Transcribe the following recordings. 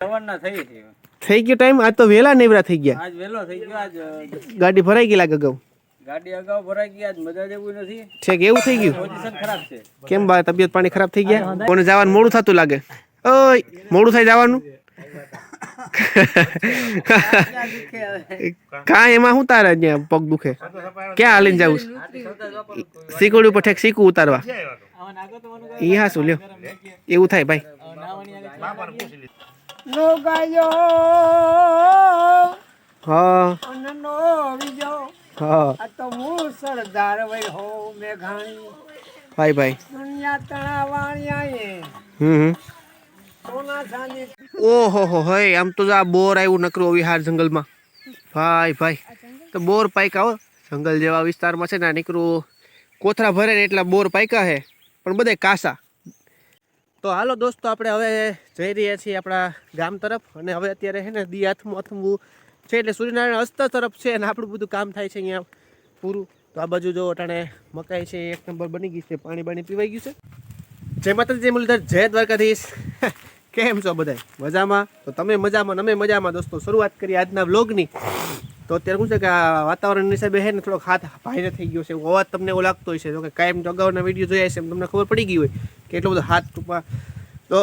સવારના થઈ છે થઈ ગયો ટાઈમ આજ તો વેલા નેવરા થઈ ગયા. આજ વેલો થઈ ગયો આજ ગાડી ભરાઈ ગઈ લાગે અગાઉ? ગાડી અગાઉ ભરાઈ ગઈ આજ મજા જેવું નથી. છે કે એવું થઈ ગયું? પોઝિશન ખરાબ છે. કેમ બા તબિયત પાણી ખરાબ થઈ ગયા? કોને જવાનું મોડું થતું લાગે? ઓય મોડું થઈ જવાનું? કા એમાં શું તારે અહીંયા પગ દુખે? ક્યાં હાલીને જવું શીકડી ઉપર ઠેક શીકું ઉતારવા. ઈ હા શું લ્યો. એવું થાય ભાઈ. નો ગાયો હા. અને નો બીજો. હા. આ તો મુસળધાર વઈ હો મેઘાણી. ભાઈ ભાઈ. દુનિયા તણા વાણિયાએ હમ. સોના ચાંદી ઓહો હો હે આમ તો આ બોર આવ્યું નકરું વિહાર જંગલમાં. ભાઈ ભાઈ. તો બોર પાયકા હો. જંગલ જેવા વિસ્તારમાં છે ને આ નીકળું કોથરા ભરે ને એટલા બોર પાયકા છે પણ બધે કાસા. તો હાલો દોસ્તો, આપણે હવે જઈ રહ્યા છીએ આપણા ગામ તરફ અને હવે અત્યારે છે ને દી હાથમાં અથમવું છે એટલે સૂર્યનારાયણ અસ્ત તરફ છે અને આપણું બધું કામ થાય છે અહીંયા પૂરું. તો આ બાજુ જો અટાણે મકાઈ છે, એક નંબર બની ગઈ છે, પાણી બાણી પીવાઈ ગયું છે. જય માતાજી, જય મુરલીધર, જય દ્વારકાધીશ. કેમ છો બધા મજામાં? તો તમે મજામાં અમે મજામાં દોસ્તો. શરૂઆત કરી આજના વ્લોગની. તો અત્યારે શું છે કે આ વાતાવરણ હિસાબે છે ને થોડોક હાથ ભાઈને થઈ ગયો છે. એવો અવાજ તમને એવો લાગતો હોય છે. જો કે કાયમ અગાઉના વીડિયો જોયા છે એમ તમને ખબર પડી ગઈ હોય. કે એટલો બધો હાથ ટૂંકમાં. તો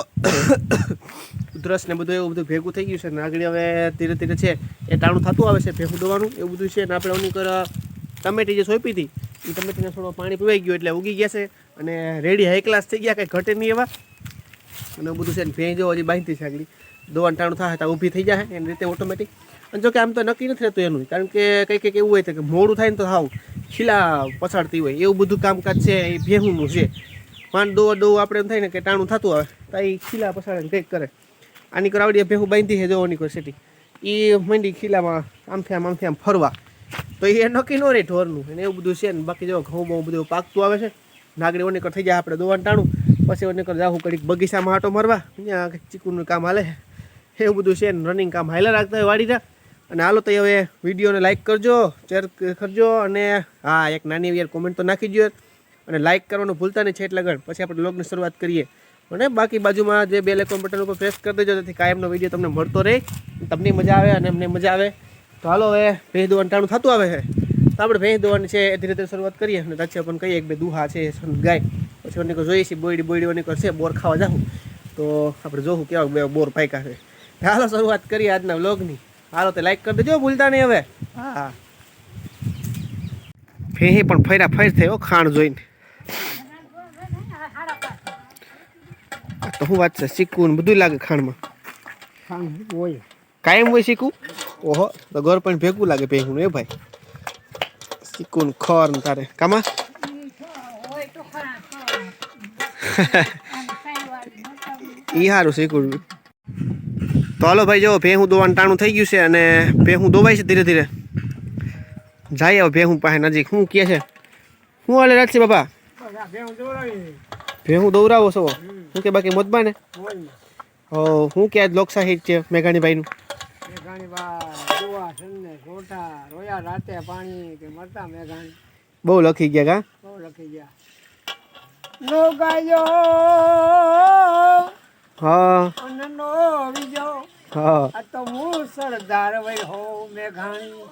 ઉધરસ ને બધું એવું બધું ભેગું થઈ ગયું છે. ને આગળ હવે ધીરે ધીરે છે એ ટાણું થતું આવે છે, ભેગું દોવાનું. એવું બધું છે. ને આપણે ઓની કર, ટમેટી જે સોંપી હતી એ ટમેટીને થોડો પાણી પીવાઈ ગયું એટલે ઉગી ગયા છે. અને રેડી હાઈ ક્લાસ થઈ ગયા, કંઈ ઘટે નહીં એવા. અને બધું છે ને ભેં જો હજી બાંધતી છે આગળ. દોવાનું ટાણું થાય તો ઊભી થઈ જાય એની રીતે ઓટોમેટિક અને જો આમ તો નક્કી નથી રહેતું એનું. કારણ કે કંઈક કંઈક એવું હોય કે મોડું થાય ને તો હાવ ખીલા પછાડતી હોય. એવું બધું કામકાજ છે, એ ભેહુંનું છે. પાંચ દો દો આપણે એમ થાય ને કે ટાણું થતું આવે, તો એ ખીલા પસાડે કંઈક કરે. આની કરાવડીએ ભેગું બાંધી છે જોવાની કોઈ સેટી એ મંડી ખીલામાં આમથી આમ આમથી આમ ફરવા. તો એ નક્કી ન રહે ઢોરનું, અને એવું બધું છે ને, બાકી જો ઘઉં બહુ બધું પાકતું આવે છે નાગડી ઓનીકર થઈ જાય આપણે દોવાનું ટાણું, પછી ઓનીકર જાવું કડીક બગીચામાં આટો મારવા કંઈક ચીકુનું કામ હાલે એવું બધું છે ને રનિંગ કામ હાઈલા રાખતા હોય વાડીના. અને હાલો તો હવે વિડીયોને લાઇક કરજો શેર કરજો, અને હા, એક નાની યાર કોમેન્ટ તો નાખી દો અને લાઇક કરવાનું ભૂલતા નહીં છે એટલે ગણ પછી આપણે બ્લોગની શરૂઆત કરીએ. અને બાકી બાજુમાં જે બે લેકોન બટન ઉપર પ્રેસ કરી દેજો, જેથી કાયમનો વીડિયો તમને મળતો રહે. તમને મજા આવે અને અમને મજા આવે. તો હાલો હવે ભેંસ દોવાનું ટાણું થતું આવે છે. તો આપણે ભેંસ દોવાની છે ધીરે ધીરે શરૂઆત કરીએ અને પછી આપણને કહીએ કે બે દુહા છે ગાય પછી ઓની જોઈએ છીએ બોયડી બોયડી ઓની છે બોર ખાવા જાઉં તો આપણે જોવું કેવા બે બોર પાક્યા છે. હાલો શરૂઆત કરીએ આજના વ્લોગની હાલો તો લાઈક કરી દેજો, ભૂલતા નહીં હવે. હા. ફેહી પણ ફર્યા ફેર થયો ખાણ જોઈને. તો શું વાત છે? શીખવું ને બધું લાગે ખાણમાં. કાયમ હોય શીખવું? ઓહો, તો ઘર પણ ભેગું લાગે ભેગું, એ ભાઈ. શીખવું ખર ને તારે. કામાં? ઈ સારું શીખવું. તો હાલો ભાઈ, જો, ભેહું દોવાનું ટાણું થઈ ગયું છે અને ભેહું દોવાય છે ધીરે ધીરે. જાય આવો ભેહું પાસે નજીક. શું કહે છે? શું હાલે રાખશે બાપા? ભેહું દોવરાવો છો. શું કે બાકી મોતબા ને? ઓ. શું કે આજ મેઘાણીભાઈનું? પાણી કે મરતા મેઘાણી. બહુ લખી ગયા કા? બહુ લખી ગયા. નો ગાયો હા. હા આ તો સરદાર વઈ હો મેઘાણી.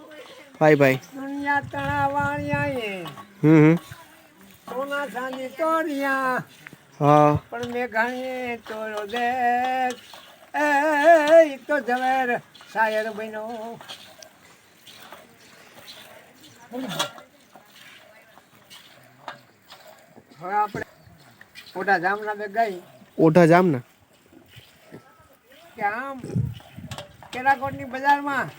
ભાઈ ભાઈ. દુનિયા તણા વાણિયાએ હમ. સોના ચાંદી તોડ્યા. હા પણ મેઘાણીએ તોડ્યો દેશ એ ઈ તો ઝવેર શાયર બન્યો હવે આપણે મોટા જામના બે ગઈ ઓઢા જામના કે આમ કેરાકોટની બજારમાં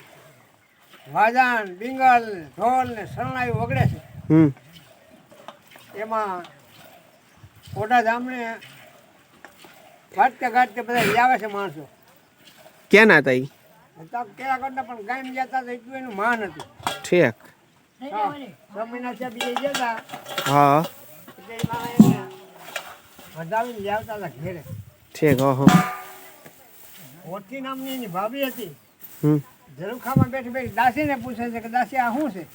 વાજાન ડીંગલ ઢોલ ને શરણાઈ વગડે છે હમ એમાં મોટા જામને ગાંઠતે ગાંઠતે બધા આવે છે માણસો. ક્યાં ના હતા ઈ? તો કેરાકોટના પણ ગામ જતા તો એટલું એનું માન હતું. ઠેક. મહિના છે બીજે જતા હા. વધાવીને લઈ આવતા હતા ઘેરે. ઠેક હા હા. ઓછી નામની એની ભાભી હતી. હમ. ઝરૂખામાં બેઠી બેઠી દાસીને પૂછે છે કે દાસી આ શું છે?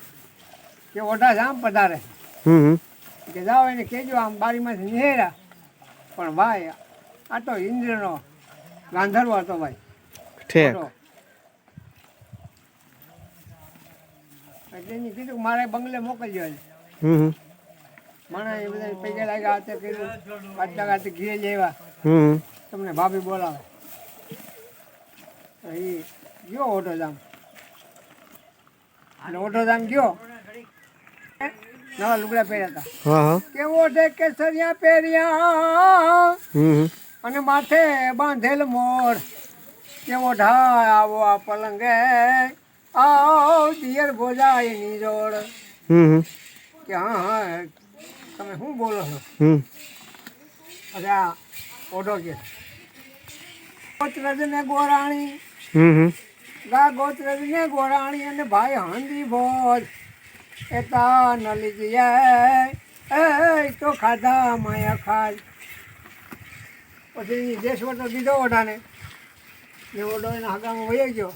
કે ઓઢા જામ પધારે. હમ. કે જાઓ એને કહેજો આમ બારીમાંથી નિહેરા. પણ ભાઈ આ તો ઇન્દ્રનો ગાંધર્વ હતો ભાઈ. ઠેક. એને કીધું કે મારે બંગલે મોકલજો. હમ માણસ એ બધા પૈસા લાગ્યા હાથે કીધું કાઢતા ઘી ઘીરે જ હમ તમને ભાભી બોલાવે. એ ગયો ઓટો જામ અને ઓટો જામ ગયો? નવા લુગડા પહેર્યા હતા. હા હા. કેવો છે કેસરિયા પહેર્યા અને માથે બાંધેલ મોર. કેવો ઢાળ આવો આ પલંગે. આવ દિયર ભોજાયની જોડ કે હા હા તમે શું બોલો છો? આ ઓઢો કે. ગોત્રજ ને ગોરાણી ગા ગોત્રજ ને ગોરાણી અને ભાઈ હાંડી ભોજ. એ તાન લીધી એ તો ખાધા માયા ખાજ પછી તો દીધો ઓઢાને. ને ઓઢો એના હગામાં વહી ગયો.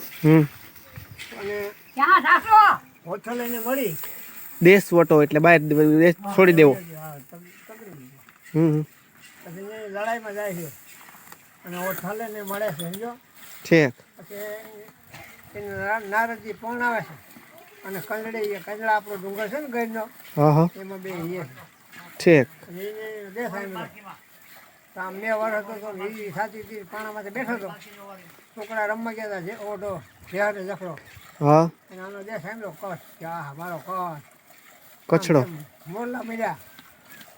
અને ક્યાં સાસુ લઈને મળી. દેશ વટો એટલે બહાર દેશ છોડી દેવો. હમ પછી લડાઈમાં જાય છે. અને હોથો લઈને મળે છે સમજો? ઠેક પછી એને નારદજી પણ આવે છે. અને કંદડી એ કંડળા આપણો ડુંગર છે ને ગઈનો હા હા. એમાં બે હીએ ઠીક. એને દેખાય મને. આમ બે વર્ષ હતો તો એ સાચી હતી પાણામાંથી બેઠો હતો. છોકરા રમવા ગયા હતા જે ઓઢો જેહારે જખડો હા. અને આનો દેખાય સાંભળ્યો કસ કે આ મારો કસ કચડો મોરલા મળ્યા.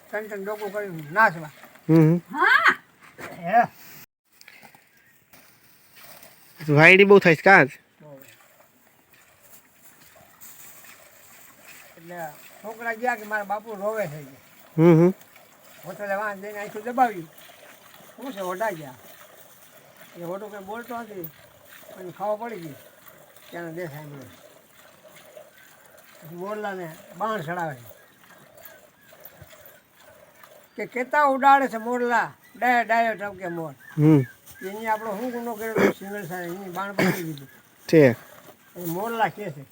ટન ટન ડોકું કરીને નાચવા હમ. હા. વાયડી બહુ થાય છે કાં જ એટલે છોકરા ગયા કે મારા બાપુ રોવે છે કે. હમ હમ. હોટલે વાંચ જઈને આખું દબાવ્યું. શું છે ઓઢા ગયા? એ ઓટો કંઈ બોલતો નથી અને ખાવા પડી ગઈ ત્યાંનો દેશ સાંભળ્યો મોરલાને બાણ ચડાવે કે કેતા ઉડાડે છે મોરલા? ડાયો ડાયો ટપકે મોર. હમ. એની આપણો શું ગુનો કર્યો? સિંગલ સાહેબ એની બાણ પકડી દીધું મોરલા કે છે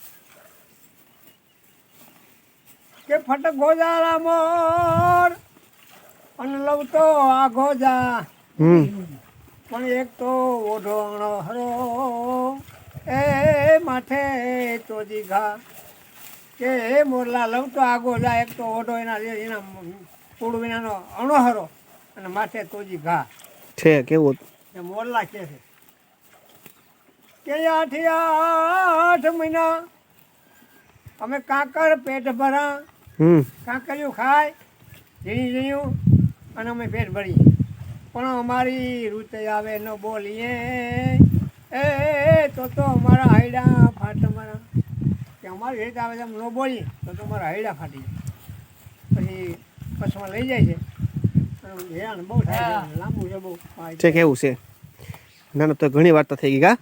કે ફટ ગોજારા મોર. અને લવ તો આ ગોજા. પણ એક તો ઓઢોણો હરો. એ માથે તો જીઘા કે એ મોરલા લવ તો આ ગોજા એક તો ઓઢો એના એના પૂડ વિનાનો અણોહરો અને માથે તોજી ઘા. છે એવું મોરલા કે છે. કે આઠ આઠ મહિના અમે કાંકર પેટ ભરા. કાંકરિયું ખાય ઝીણી ઝીણ્યું અને અમે પેટ ભરીએ. પણ અમારી રૂત આવે ન બોલીએ. એ તો તો અમારા હૈડા ફાટ અમારા. કે અમારી રીત આવે છે એમ ન બોલીએ તો તો અમારા હૈડા ફાટી જાય. પછી કચ્છમાં લઈ જાય છે. હેરાન બહુ થાય લાંબુ છે બહુ છે. કેવું છે? ના ના તો ઘણી વાર્તા થઈ ગઈ કા?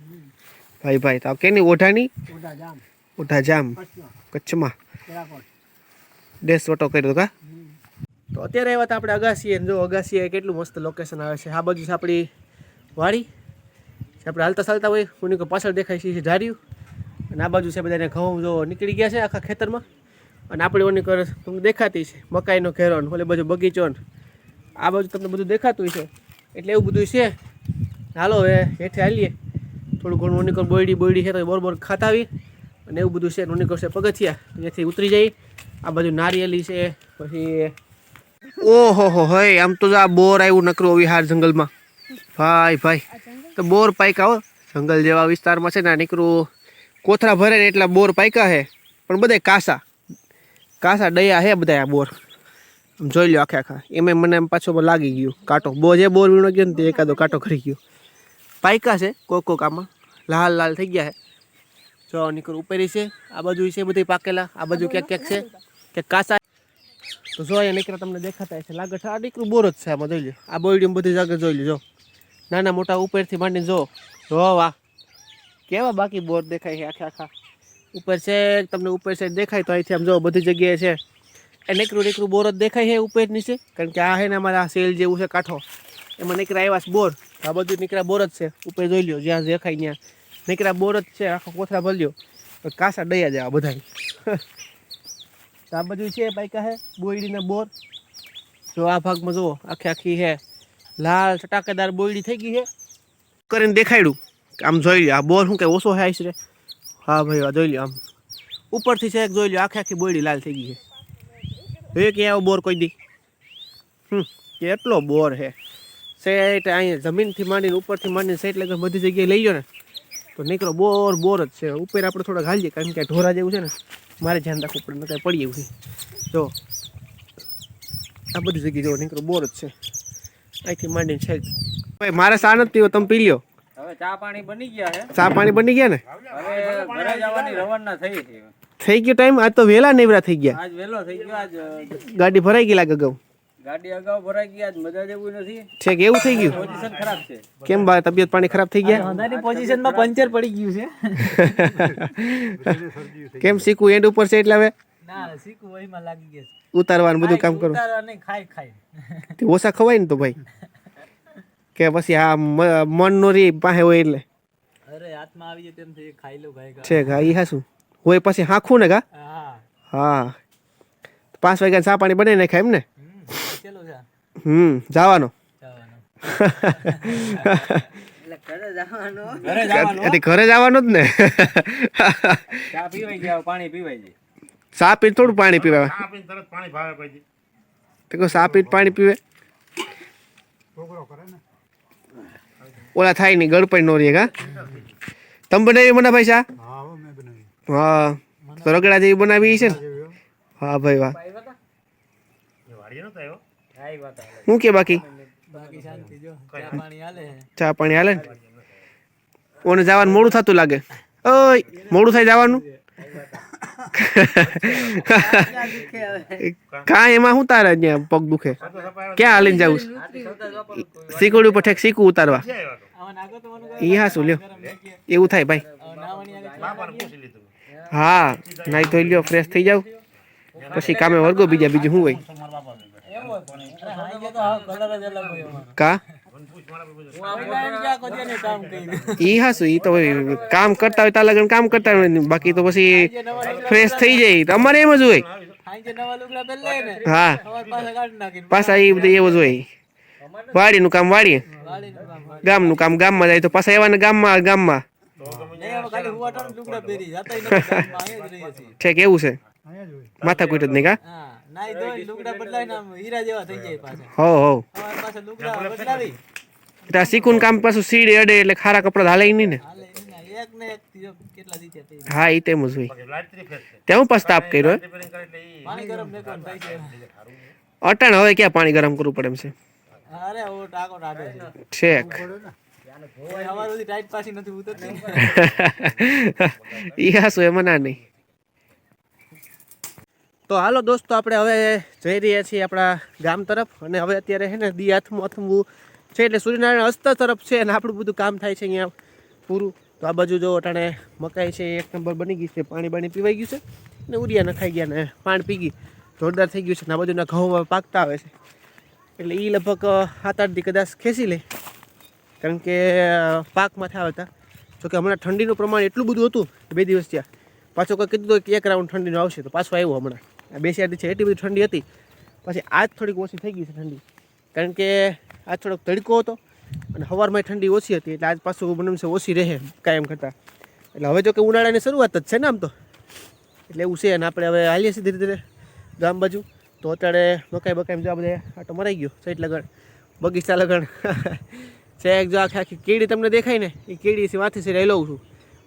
ભાઈ ભાઈ તો કેની ઓઢાની? ઓઢા જામ. ઓઢા જામ. કચ્છમાં. કચ્છમાં કેરાકોટ કર્યો કા? તો અત્યારે આવ્યા હતા આપણે અગાસીએ જો અગાસીએ કેટલું મસ્ત લોકેશન આવે છે. આ બાજુ છે આપણી વાડી. આપણે હાલતા ચાલતા હોય કોની કોઈ પાછળ દેખાય છે ઝાડ્યું અને આ બાજુ છે બધાને ઘઉં જો નીકળી ગયા છે આખા ખેતરમાં. અને આપણે ઓની કર દેખાતી છે, મકાઈનો ઘેરો ઓલી બાજુ બગીચો આ બાજુ તમને બધું દેખાતું છે એટલે એવું બધું છે. હાલો હવે હેઠે હાલીએ. થોડું ઘણું ઓની બોયડી બોયડી છે તો બરોબર ખાતા આવી અને એવું બધું છે ઓની કરશે પગથિયા. જેથી ઉતરી જઈ આ બાજુ નારિયેલી છે પછી ઓહો હો હોય આમ તો આ બોર આવ્યું નકરું વિહાર જંગલમાં. ભાઈ ભાઈ તો બોર પાયકા હો. જંગલ જેવા વિસ્તારમાં છે ને આ નીકળું કોથરા ભરે ને એટલા બોર પાયકા છે પણ બધા કાસા. કાસા ડયા હે બધા આ બોર. આમ જોઈ લો આખે આખા. એમાં મને એમ પાછો લાગી ગયું. કાંટો. બો જે બોર વીણો ગયો ને તે એકાદો કાંટો ખરી ગયો. પાયકા છે કોક કોક આમાં. લાલ લાલ થઈ ગયા છે જો નીકળું ઉપેરી છે. આ બાજુ છે બધી પાકેલા. આ બાજુ ક્યાંક ક્યાંક છે. કે કાસા તો જો અહીંયા નીકળ્યા તમને દેખાતા છે લાગે છે આ દીકરું બોર જ છે આમાં, જોઈ લો. આ બોયડી બધી જાગે જોઈ લેજો નાના મોટા ઉપરથી માંડીને જો. જો વાહ કેવા બાકી બોર દેખાય છે આખા આખા. ઉપર છે, તમને ઉપર સાઈડ દેખાય તો અહીંથી આમ જો બધી જગ્યાએ છે. એ નીકળું નીકળું, બોર જ દેખાય છે ઉપર નીચે. કારણ કે આ છે ને અમારા સેલ જેવું છે કાંઠો. એમાં નીકળ્યા આવ્યા બોર. આ બધું નીકળ્યા બોર જ છે. ઉપર જોઈ લો, જ્યાં દેખાય ત્યાં. નીકળ્યા બોર જ છે, આખો કોથળા ભર્યો. કાસા દયા જાય બધા આ બધું છે પાયકા હે બોયડીના બોર. જો આ ભાગમાં જુઓ, આખી આખી હે. લાલ ચટાકેદાર બોયડી થઈ ગઈ છે કરીને દેખાડ્યું. આમ જોઈ લ્યો, આ બોર શું કંઈ ઓછો હાઈશ રે? હા ભાઈ, આ જોઈ લ્યો આમ. ઉપરથી છે જોઈ લ્યો, આખે આખી બોયડી લાલ થઈ ગઈ છે એ કે આવો બોર કોઈ દી? હમ, કેટલો બોર છે સેટ અહીંયા જમીનથી માંડીને ઉપરથી માંડીને સેટ લગન બધી જગ્યાએ લઈ ગયો ને. તો નીકળો, બોર બોર જ છે. ઉપર આપણે થોડા હાલીએ, કારણ કે ઢોરા જેવું છે ને. મારે ધ્યાન રાખવું પડે કંઈ પડી એવું છે. જો આ બધી જગ્યાએ જો નીકળો બોર જ છે. અહીંથી માંડીને છે ભાઈ મારે સા નથી તમે પી લ્યો. હવે ચા પાણી બની ગયા છે. ચા પાણી બની ગયા ને? હવે ઘરે જવાની રવાના થઈ છે થઈ ગયો ટાઈમ? આજ તો વહેલા નેવરા થઈ ગયા. આજ વહેલો થઈ ગયો આજ ગાડી ભરાઈ ગઈ લાગે અગાઉ. ગાડી અગાઉ ભરાઈ ગઈ આજ મજા જેવું નથી. છે કે એવું થઈ ગયું? પોઝિશન ખરાબ છે. કેમ બા તબિયત પાણી ખરાબ થઈ ગયા? હોન્ડાની પોઝિશનમાં પંચર પડી ગયું છે. કેમ શીખવું? એન્ડ ઉપર છે એટલે હવે? ના શીખું વહીમાં લાગી ગયા છે. ઉતારવાનું બધું કામ કરો. ઉતારવા નહીં ખાઈ ખાઈ તે ઓછા ખવાય ને તો ભાઈ. કે પછી આ મ- મન નો રી પાસે હોય એટલે. અરે હાથમાં આવી જાય તેમ થઈ ખાઈ લો ભાઈ છે ગા ઈ હાસું હોય પછી હાખું ને ગા હા. હા. પાંચ વાગ્યા ચા પાણી બને નાખાય એમ ને? હમ ચલો છે? હમ જવાનો. ઘરે જવાનું. એટલે ઘરે જ ને. ચા પીવાઈ ગયા પાણી પીવાઈ જાય ચા પીને થોડું પાણી પીવાય. તો ચા પીને પાણી પીવે. ઓલા થાય નહીં ગળપણ નો રે ગા તમે બનાવી મને ભાઈ ચા? હા તો રગડા જેવી બનાવી છે ને? હા ભાઈ વાહ. શું કે બાકી? બાકી શાંતિ જો ચા પાણી હાલે. ઓને જવાનું મોડું થતું લાગે. ઓય મોડું થાય જવાનું? કા એમાં શું તારે અહીંયા પગ દુખે? ક્યાં હાલીને જવું શીકડી ઉપર ઠેક શીકું ઉતારવા. ઈ હા શું લ્યો. એવું થાય ભાઈ. હા નાઈ ધોઈ લ્યો ફ્રેશ થઈ જાવ પછી કામે વર્ગો બીજા બીજું શું હોય? કા? ઈ હા શું ઈ તો કામ કરતા હોય ત્યાં લગન કામ કરતા હોય બાકી તો પછી ફ્રેશ થઈ જાય તો અમારે એમ જ હોય. હાઈ જે નવા લુગડા પહેરલે ને હા. પાછા એ બધું એવું જ હોય. વાડીનું કામ વાળી. ગામનું કામ ગામમાં જાય તો પાછા એવાને ગામમાં ગામમાં. ઠેક છીએ છે કેવું છે. માથા કૂટ જ નહીં કા? હા. નાઈ ધોઈ લુગડા બદલાઈને આમ હીરા જેવા થઈ જાય પાછા. હો હો. સવાર પાછા લુગડા બદલાવી. ત્યાં શીખું કામ પાછું સીડી અડે એટલે ખારા કપડા હાલે ય નહીં ને. હાલે ઈ ના, એક ને એક થી કેટલા દી થયા તે. હા એ તેમ જ હોય. ત્યાં હું પાછું તાપ કર્યો હે? પાણી ગરમ મેકવાનું થાય છે અટાણ હવે ક્યાં પાણી ગરમ કરવું પડે એમ છે? અરે ઓ ટાકો ટાઢો છે. છેક. કોઈ હવાર સુધી ટાઈટ પાછી નથી ઉતરતી. ઈ હાસું એમાં ના નહીં. તો હાલો દોસ્તો, આપણે હવે જઈ રહ્યા છીએ આપણા ગામ તરફ અને હવે અત્યારે છે ને દી હાથમાં અથમવું છે એટલે સૂર્યનારાયણ અસ્ત તરફ છે અને આપણું બધું કામ થાય છે અહીંયા પૂરું. તો આ બાજુ જો અટાણે મકાઈ છે, એક નંબર બની ગઈ છે, પાણી બાણી પીવાઈ ગયું છે ને ઉરિયા નખાઈ ગયા ને પાણી પી ગઈ. જોરદાર થઈ ગયું છે ને આ બાજુના ઘઉં પાકતા આવે છે. એટલે એ લગભગ સાત આઠ દી કદાચ ખેંચી લે. કારણ કે પાકમાં થયા હતા જોકે હમણાં ઠંડીનું પ્રમાણ એટલું બધું હતું, બે દિવસ થયા. પાછો કોઈ કીધું કે એક રાઉન્ડ ઠંડીનું આવશે, તો પાછું આવ્યું હમણાં. આ બે ચાર દી છે, એટલી બધી ઠંડી હતી. પછી આજ થોડીક ઓછી થઈ ગઈ છે ઠંડી. કારણ કે આજ થોડોક તડકો હતો અને સવારમાં ઠંડી ઓછી હતી, એટલે આજ પાછું મને છે ઓછી રહે કાયમ કરતાં. એટલે હવે જો કે ઉનાળાની શરૂઆત જ છે ને આમ તો. એટલે એવું છે અને આપણે હવે હાલીએ છીએ ધીરે ધીરે ગામ બાજુ. તો અત્યારે મકાઈ બકાઈ જો બધે આટો મરાઈ ગયો, સાઈડ લગણ, બગીચા લગણ. છે જો આખી આખી કેડી તમને દેખાય ને, એ કેડી માથે છે લઉં છું.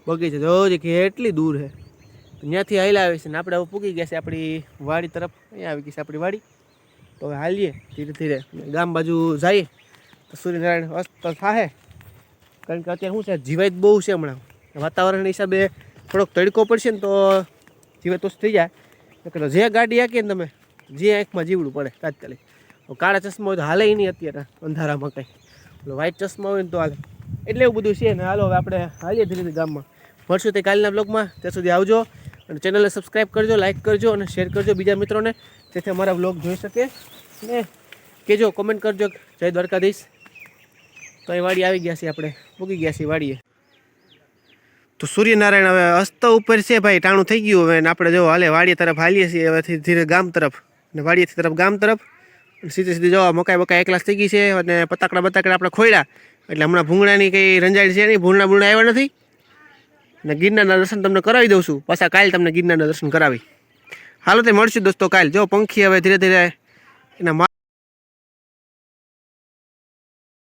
બગીચા જોજે કેટલી દૂર છે ત્યાંથી હાલ આવે છે ને આપણે હવે પૂકી ગયા છે આપણી વાડી તરફ. અહીંયા આવી ગઈ છે આપણી વાડી. તો હવે હાલીએ ધીરે ધીરે. ગામ બાજુ જઈએ તો સૂર્યનારાયણ અસ્ત થાય કારણ કે અત્યારે શું છે જીવાત બહુ છે હમણાં. વાતાવરણ હિસાબે થોડોક તડકો પડશે ને તો જીવાત ઓછી થઈ જાય. જે ગાડી આંકીએ ને તમે, જે આંખમાં જીવડું પડે તાત્કાલિક. કાળા ચશ્મા હોય તો હાલે નહીં અત્યારે, અંધારામાં કંઈ. એટલે વ્હાઈટ ચશ્મા હોય ને તો હાલે. એટલે એવું બધું છે ને. હાલો હવે આપણે હાલીએ ધીરે ધીરે ગામમાં. મળશું તે કાલના બ્લોગમાં ત્યાં સુધી આવજો અને ચેનલને સબસ્ક્રાઈબ કરજો લાઇક કરજો અને શેર કરજો બીજા મિત્રોને, જેથી અમારા બ્લોગ જોઈ શકે. ને કહેજો કોમેન્ટ કરજો જય દ્વારકાધીશ. તો એ વાડી આવી ગયા છે આપણે. પૂગી ગયા છીએ વાડીએ. તો સૂર્યનારાયણ હવે અસ્ત ઉપર છે ભાઈ, ટાણું થઈ ગયું હવે. આપણે જો હાલે વાડીએ તરફ હાલીએ છીએ હવેથી ધીરે ગામ તરફ. અને વાડીએથી તરફ ગામ તરફ. સીધી સીધી જો મકાઈ બકાઈ એકલાસ થઈ ગઈ છે અને પતાકડા બતાકડા આપણે ખોયડા. એટલે હમણાં ભૂંગળાની કંઈ રંજાડી છે નહીં? ભૂંગળા ભૂંગળા આવ્યા નથી? ને ગિરનારના દર્શન તમને કરાવી દઉં છું. પાછા કાલે તમને ગિરનારના દર્શન કરાવી. હાલો તે મળશું દોસ્તો કાલ. જો પંખી હવે ધીરે ધીરે એના